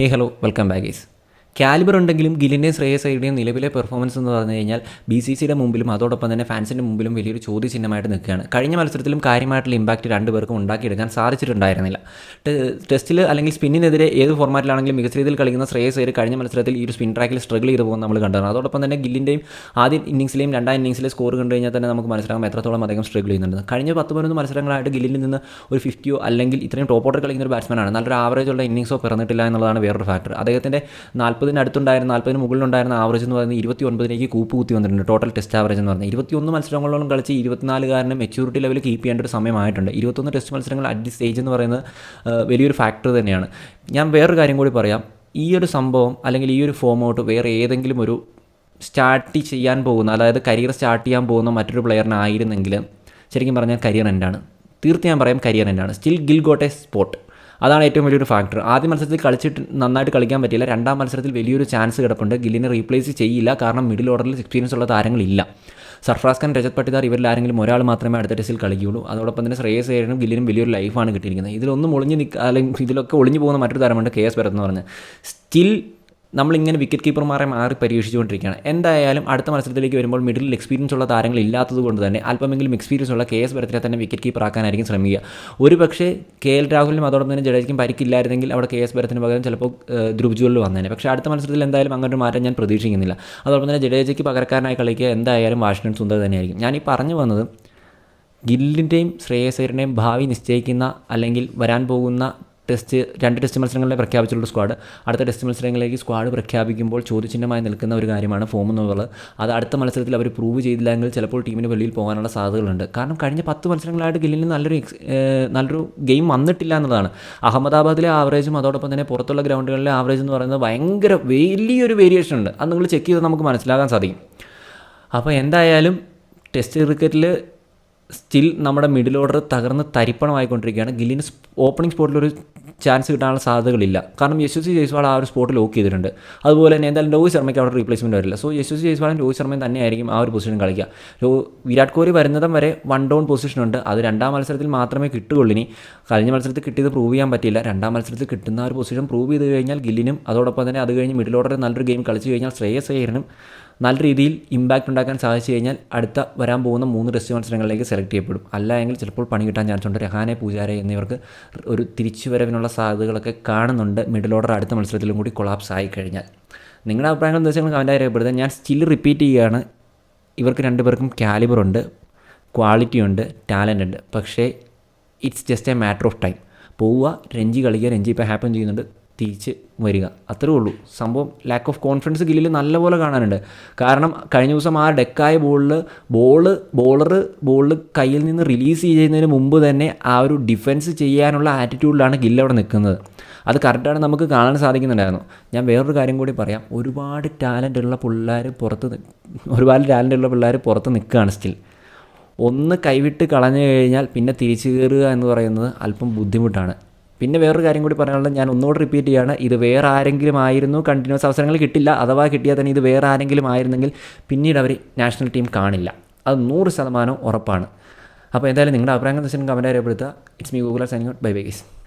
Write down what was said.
Hey hello welcome back guys. Calibre ഉണ്ടെങ്കിലും ഗില്ലിന്റെയും ശ്രേയസ് അയ്യരുടെയും നിലവിലെ പെർഫോമൻസ് എന്ന് പറഞ്ഞു കഴിഞ്ഞാൽ ബി സി സിയുടെ മുമ്പിലും അതോടൊപ്പം തന്നെ ഫാൻസിന്റെ മുമ്പിലും വലിയൊരു ചോദ്യചിഹ്നമായിട്ട് നിൽക്കുകയാണ്. കഴിഞ്ഞ മത്സരത്തിലും കാര്യമായിട്ടുള്ള ഇമ്പാക്റ്റ് രണ്ടുപേർക്കും ഉണ്ടാക്കിയെടുക്കാൻ സാധിച്ചിട്ടുണ്ടായിരുന്നില്ല. ടെസ്റ്റിൽ അല്ലെങ്കിൽ സ്പിന്നിനെതിരെ ഏത് ഫോർമാറ്റിലാണെങ്കിലും മികച്ച രീതിയിൽ കളിക്കുന്ന ശ്രേയസ് അയ്യർ കഴിഞ്ഞ മത്സരത്തിൽ ഈ ഒരു സ്പിൻ ട്രാക്കിൽ സ്ട്രഗിൾ ചെയ്ത് പോകുന്ന നമ്മൾ കണ്ടതാണ് അതോടൊപ്പം തന്നെ ഗില്ലിന്റെയും ആദ്യ ഇന്നിംഗ്സിലെയും രണ്ടാം ഇന്നിംഗ്സിലെ സ്കോർ കണ്ടു കഴിഞ്ഞാൽ തന്നെ നമുക്ക് മനസ്സിലാകും എത്രത്തോളം അദ്ദേഹം സ്ട്രഗിൾ ചെയ്യുന്നുണ്ട്. കഴിഞ്ഞ പത്ത് പതിനൊന്ന് മത്സരങ്ങളായിട്ട് ഗില്ലിൽ നിന്ന് ഒരു ഫിഫ്റ്റിയോ അല്ലെങ്കിൽ ഇത്രയും ടോപ്പ് ഓർഡർ കളിക്കുന്ന ഒരു ബാറ്റ്സ്മാനാണ് നല്ലൊരു ആവറേജ് ഉള്ള ഇന്നിംഗ്സോ പിറന്നിട്ടില്ല എന്നുള്ളതാണ് വേറൊരു ഫാക്ടർ അദ്ദേഹത്തിന്റെ നാൽപ്പതിന് അടുത്തുണ്ടായിരുന്ന നാൽപ്പതിന് മുകളിലുണ്ടായിരുന്ന ആവറേജ് എന്ന് പറയുന്നത് ഇരുപത്തി ഒൻപതിലേക്ക് കൂപ്പ് കുത്തി വന്നിട്ടുണ്ട്. ടോട്ടൽ ടെസ്റ്റ് ആവറേജ് എന്ന് പറഞ്ഞാൽ ഇരുപത്തിയൊന്ന് മത്സരങ്ങളോളം കളിച്ച് ഇരുപത്തിനാലുകാരന് മെച്യൂരിറ്റി ലെവൽ കീപ്പ് ചെയ്യേണ്ട ഒരു സമയമായിട്ടുണ്ട്. ഇരുപത്തൊന്ന് ടെസ്റ്റ് മത്സരങ്ങൾ അറ്റ് ദി സ്റ്റേജ് എന്ന് പറയുന്നത് വലിയൊരു ഫാക്ടർ തന്നെയാണ്. ഞാൻ വേറൊരു കാര്യം കൂടി പറയാം. ഈ ഒരു സംഭവം അല്ലെങ്കിൽ ഈ ഒരു ഫോം ഔട്ട് വേറെ ഏതെങ്കിലും ഒരു സ്റ്റാർട്ട് ചെയ്യാൻ പോകുന്ന അതായത് കരിയർ സ്റ്റാർട്ട് ചെയ്യാൻ പോകുന്ന മറ്റൊരു പ്ലെയറിനായിരുന്നെങ്കിൽ ശരിക്കും പറഞ്ഞാൽ കരിയർ എൻഡാണ് തീർത്ത് ഞാൻ പറയാം career എൻഡാണ് still Gill got a spot അതാണ് ഏറ്റവും വലിയൊരു ഫാക്ടർ ആദ്യ മത്സരത്തിൽ കളിച്ചിട്ട് നന്നായിട്ട് കളിക്കാൻ പറ്റില്ല രണ്ടാം മത്സരത്തിൽ വലിയൊരു ചാൻസ് കിടപ്പുണ്ട്. ഗില്ലിനെ റീപ്ലേസ് ചെയ്യില്ല. കാരണം മിഡിൽ ഓർഡറിൽ എക്സ്പീരിയൻസ് ഉള്ള താരങ്ങളില്ല. സർഫ്രാസ് ഖാൻ രജത് പട്ടിദാർ ഇവരിൽ ആരെങ്കിലും ഒരാൾ മാത്രമേ അടുത്ത ടെസ്റ്റിൽ കളിക്കുകയുള്ളൂ. അതോടൊപ്പം തന്നെ ശ്രേയസ് അയ്യരും ഗില്ലിനും വലിയൊരു ലൈഫാണ് കിട്ടിയിരിക്കുന്നത്. ഇതിലൊന്നും ഒളിഞ്ഞ് നിൽക്കുക അല്ലെങ്കിൽ ഇതിലൊക്കെ ഒളിഞ്ഞു പോകുന്ന മറ്റൊരു താരമുണ്ട് കെ എസ് ഭരത് എന്ന് പറഞ്ഞ്. സ്റ്റിൽ നമ്മളിങ്ങനെ വിക്കറ്റ് കീപ്പർമാരെ മാറി പരീക്ഷിച്ചുകൊണ്ടിരിക്കുകയാണ്. എന്തായാലും അടുത്ത മത്സരത്തിലേക്ക് വരുമ്പോൾ മിഡിൽ എക്സ്പീരിയൻസ് ഉള്ള താരങ്ങൾ ഇല്ലാത്തത് കൊണ്ട് തന്നെ അല്പമെങ്കിലും എക്സ്പീരിയൻസ് ഉള്ള കെ എസ് ഭരത്തിനെ തന്നെ വിക്കറ്റ് കീപ്പർ ആക്കാനായിരിക്കും ശ്രമിക്കുക. ഒരു പക്ഷേ കെ എൽ രാഹുലിനും അതോടൊപ്പം തന്നെ ജഡേജയ്ക്കും പരിക്കില്ലായിരുന്നെങ്കിൽ അവിടെ കെ എസ് ഭരത്തിന് പകരം ചിലപ്പോൾ ധ്രുവ് വന്നേനെ. പക്ഷേ അടുത്ത മത്സരത്തിൽ എന്തായാലും അങ്ങനെ ഒരു മാറ്റം ഞാൻ പ്രതീക്ഷിക്കുന്നില്ല. അതോടൊപ്പം തന്നെ ജഡേജയ്ക്ക് പകരക്കാരനായി കളിക്കുക എന്തായാലും വാഷിംഗ്ടൺ സുന്ദർ തന്നെയായിരിക്കും. ഞാൻ ഈ പറഞ്ഞു വന്നത് ഗില്ലിന്റെയും ശ്രേയസേറിന്റെയും ഭാവി നിശ്ചയിക്കുന്ന അല്ലെങ്കിൽ വരാൻ പോകുന്ന ടെസ്റ്റ് രണ്ട് ടെസ്റ്റ് മത്സരങ്ങളെ പ്രഖ്യാപിച്ചിട്ടുള്ള സ്ക്വാഡ് അടുത്ത ടെസ്റ്റ് മത്സരങ്ങളിലേക്ക് സ്ക്വാഡ് പ്രഖ്യാപിക്കുമ്പോൾ ചോദ്യചിഹ്നമായി നിൽക്കുന്ന ഒരു കാര്യമാണ് ഫോം എന്നുള്ളത് അത് അടുത്ത മത്സരത്തിൽ അവർ പ്രൂവ് ചെയ്തില്ലെങ്കിൽ ചിലപ്പോൾ ടീമിന് വെളിയിൽ പോകാനുള്ള സാധ്യതകളുണ്ട്. കാരണം കഴിഞ്ഞ പത്ത് മത്സരങ്ങളായിട്ട് ഗില്ലിന് നല്ലൊരു നല്ലൊരു ഗെയിം വന്നിട്ടില്ല എന്നതാണ്. അഹമ്മദാബാദിലെ ആവറേജും അതോടൊപ്പം തന്നെ പുറത്തുള്ള ഗ്രൗണ്ടുകളിലെ ആവറേജ് എന്ന് പറയുന്നത് ഭയങ്കര വലിയൊരു വേരിയേഷൻ ഉണ്ട്. അത് നിങ്ങൾ ചെക്ക് ചെയ്ത് നമുക്ക് മനസ്സിലാക്കാൻ സാധിക്കും. അപ്പോൾ എന്തായാലും ടെസ്റ്റ് ക്രിക്കറ്റിൽ സ്റ്റിൽ നമ്മുടെ മിഡിൽ ഓർഡർ തകർന്ന് തരിപ്പണമായിക്കൊണ്ടിരിക്കുകയാണ്. ഗില്ലിന് ഓപ്പണിംഗ് സ്പോട്ടിൽ ഒരു ചാൻസ് കിട്ടാനുള്ള സാധ്യതകളില്ല. കാരണം യശസ്വി ജയ്സ്വാൾ ആ ഒരു സ്പോട്ട് ലോക്ക് ചെയ്തിട്ടുണ്ട്. അതുപോലെ തന്നെ എന്തായാലും രോഹിത് ശർമ്മയ്ക്ക് അവിടെ റീപ്ലേസ്മെന്റ് വരില്ല. സോ യശസ്വി ജയ്സ്വാളും രോഹിത് ശർമ്മയും തന്നെയായിരിക്കും ആ ഒരു പൊസിഷൻ കളിക്കുക. രോ വിരാട് കോഹ്ലി വരുന്നതും വരെ വൺ ഡൗൺ പൊസിഷൻ ഉണ്ട്. അത് രണ്ടാം മത്സരത്തിൽ മാത്രമേ കിട്ടുകയുള്ളൂ ഇനി. കഴിഞ്ഞ മത്സരത്തിൽ കിട്ടിയത് പ്രൂവ് ചെയ്യാൻ പറ്റില്ല രണ്ടാം മത്സരത്തിൽ കിട്ടുന്ന ആ ഒരു പൊസിഷൻ പ്രൂവ് ചെയ്ത് കഴിഞ്ഞാൽ ഗില്ലിനും അതോടൊപ്പം തന്നെ അത് കഴിഞ്ഞ് മിഡിൽ ഓർഡറിൽ നല്ലൊരു ഗെയിം കളിച്ച് കഴിഞ്ഞാൽ ശ്രേയസ് അയ്യറിനും നല്ല രീതിയിൽ ഇമ്പാക്റ്റ് ഉണ്ടാക്കാൻ സാധിച്ചു കഴിഞ്ഞാൽ അടുത്ത വരാൻ പോകുന്ന മൂന്ന് ടെസ്റ്റ് മത്സരങ്ങളിലേക്ക് സെലക്ട് ചെയ്യപ്പെടും. അല്ല എങ്കിൽ ചിലപ്പോൾ പണി കിട്ടാൻ ചാൻസ് ഉണ്ട്. രഹാനെ പൂജാരെ എന്നിവർക്ക് ഒരു തിരിച്ചുവരവിനുള്ള സാധ്യതകളൊക്കെ കാണുന്നുണ്ട്. മിഡിൽ ഓർഡർ അടുത്ത മത്സരത്തിലും കൂടി കൊളാപ്സ് ആയി കഴിഞ്ഞാൽ. നിങ്ങളുടെ അഭിപ്രായങ്ങൾ വെച്ചാൽ കമന്റായി രേഖപ്പെടുത്താൻ ഞാൻ സ്റ്റിൽ റിപ്പീറ്റ് ചെയ്യുകയാണ്. ഇവർക്ക് രണ്ടുപേർക്കും കാലിബർ ഉണ്ട് ക്വാളിറ്റി ഉണ്ട് ടാലന്റ് ഉണ്ട്. പക്ഷേ it's just a matter of time പോവുക രഞ്ജി കളിക്കുക. രഞ്ജി ഇപ്പോൾ ഹാപ്പൻ ചെയ്യുന്നുണ്ട്. തിരിച്ച് വരിക. അത്രേ ഉള്ളൂ. സംഭവം ലാക്ക് ഓഫ് കോൺഫിഡൻസ് ഗില്ലിൽ നല്ലപോലെ കാണാനുണ്ട്. കാരണം കഴിഞ്ഞ ദിവസം ആ ഡെക്കായ ബോളിൽ ബോൾ ബോളർ ബോളിൽ കയ്യിൽ നിന്ന് റിലീസ് ചെയ്യുന്നതിന് മുമ്പ് തന്നെ ആ ഒരു ഡിഫെൻസ് ചെയ്യാനുള്ള ആറ്റിറ്റ്യൂഡിലാണ് ഗില്ല് അവിടെ നിൽക്കുന്നത്. അത് കറക്റ്റാണ് നമുക്ക് കാണാൻ സാധിക്കുന്നുണ്ടായിരുന്നു. ഞാൻ വേറൊരു കാര്യം കൂടി പറയാം. ഒരുപാട് ടാലന്റ് ഉള്ള പിള്ളേർ പുറത്ത് ഒരുപാട് ടാലന്റ് ഉള്ള പിള്ളേർ പുറത്ത് നിൽക്കുകയാണ് സ്റ്റിൽ ഒന്ന് കൈവിട്ട് കളഞ്ഞു കഴിഞ്ഞാൽ പിന്നെ തിരിച്ചു കയറുക എന്ന് പറയുന്നത് അല്പം ബുദ്ധിമുട്ടാണ്. പിന്നെ വേറൊരു കാര്യം കൂടി പറയാനുള്ളത് ഞാൻ ഒന്നുകൂടി റിപ്പീറ്റ് ചെയ്യുകയാണ് ഇത് വേറെ ആരെങ്കിലും ആയിരുന്നു കണ്ടിന്യൂസ് അവസരങ്ങൾ കിട്ടില്ല അഥവാ കിട്ടിയാൽ തന്നെ ഇത് വേറെ ആരെങ്കിലും ആയിരുന്നെങ്കിൽ പിന്നീട് അവർ നാഷണൽ ടീം കാണില്ല. അത് നൂറ് ശതമാനം ഉറപ്പാണ്. അപ്പോൾ എന്തായാലും നിങ്ങളുടെ അഭിപ്രായം എന്ന് വെച്ചാൽ കമന്റ് രേഖപ്പെടുത്തുക. It's me Google signing out bye bye guys